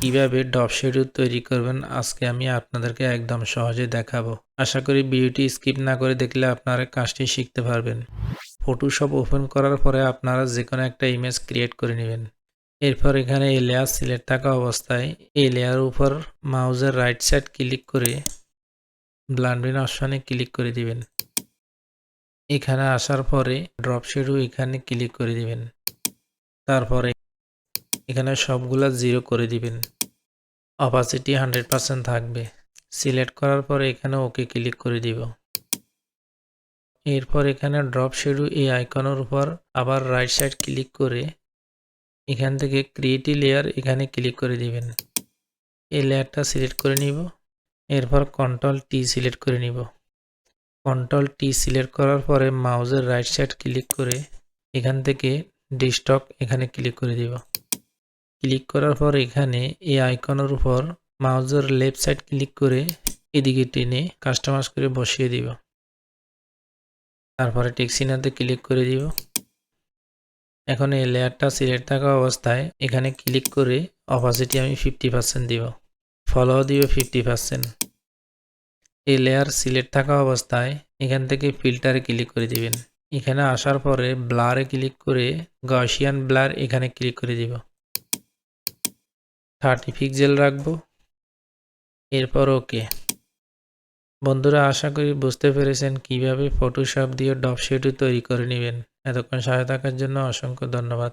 কীভাবে depth schedule তৈরি করবেন, আজকে আমি আপনাদেরকে একদম সহজে দেখাবো। আশা করি ভিডিওটি স্কিপ না করে দেখলে আপনারা কাজটি শিখতে পারবেন। ফটোশপ ওপেন করার পরে আপনারা যে কোনো একটা ইমেজ ক্রিয়েট করে নেবেন। এরপর এখানে এই লেয়ার সিলেক্ট থাকা অবস্থায় এই লেয়ার উপর মাউজের রাইট সাইড ক্লিক করে ব্লান্ডিং অপশনে ক্লিক করে দিবেন। এখানে আসার পরে ড্রপ শেডও এখানে ক্লিক করে দিবেন। তারপরে এখানে সবগুলা জিরো করে দিবেন। অপাসিটি হান্ড্রেড পার্সেন্ট থাকবে। সিলেক্ট করার পরে এখানে ওকে ক্লিক করে দিব। এরপর এখানে ড্রপ শেডু এই আইকনের উপর আবার রাইট সাইড ক্লিক করে এখান থেকে ক্রিয়েটি লেয়ার এখানে ক্লিক করে দিবেন। এই লেয়ারটা সিলেক্ট করে নিব। এরপর কন্ট্রোল টি সিলেক্ট করে নিব। কন্ট্রোল টি সিলেক্ট করার পরে মাউজের রাইট সাইড ক্লিক করে এখান থেকে ডিস্টক এখানে ক্লিক করে দিব। ক্লিক করার পর এখানে এই আইকনের উপর মাউজের লেফট সাইড ক্লিক করে এদিকে টেনে কাস্টমাইজ করে বসিয়ে দিব। তারপরে টেক্সিনাতে ক্লিক করে দিব। এখন এই লেয়ারটা সিলেক্ট থাকা অবস্থায় এখানে ক্লিক করে অপাসিটি আমি ফিফটি পার্সেন্ট দিব। ফলো দিব ফিফটি পার্সেন্ট। এই লেয়ার সিলেক্ট থাকা অবস্থায় এখান থেকে ফিল্টারে ক্লিক করে দিবেন। এখানে আসার পরে ব্লারে ক্লিক করে গাউসিয়ান ব্লার এখানে ক্লিক করে দিব। থার্টি পিক্সেল রাখব। এরপর ওকে। বন্ধুরা, আশা করি বুঝতে পেরেছেন কীভাবে ফটোশপ দিয়ে ডপ শেডও তৈরি করে নেবেন। এতক্ষণ সহায় থাকার জন্য অসংখ্য ধন্যবাদ।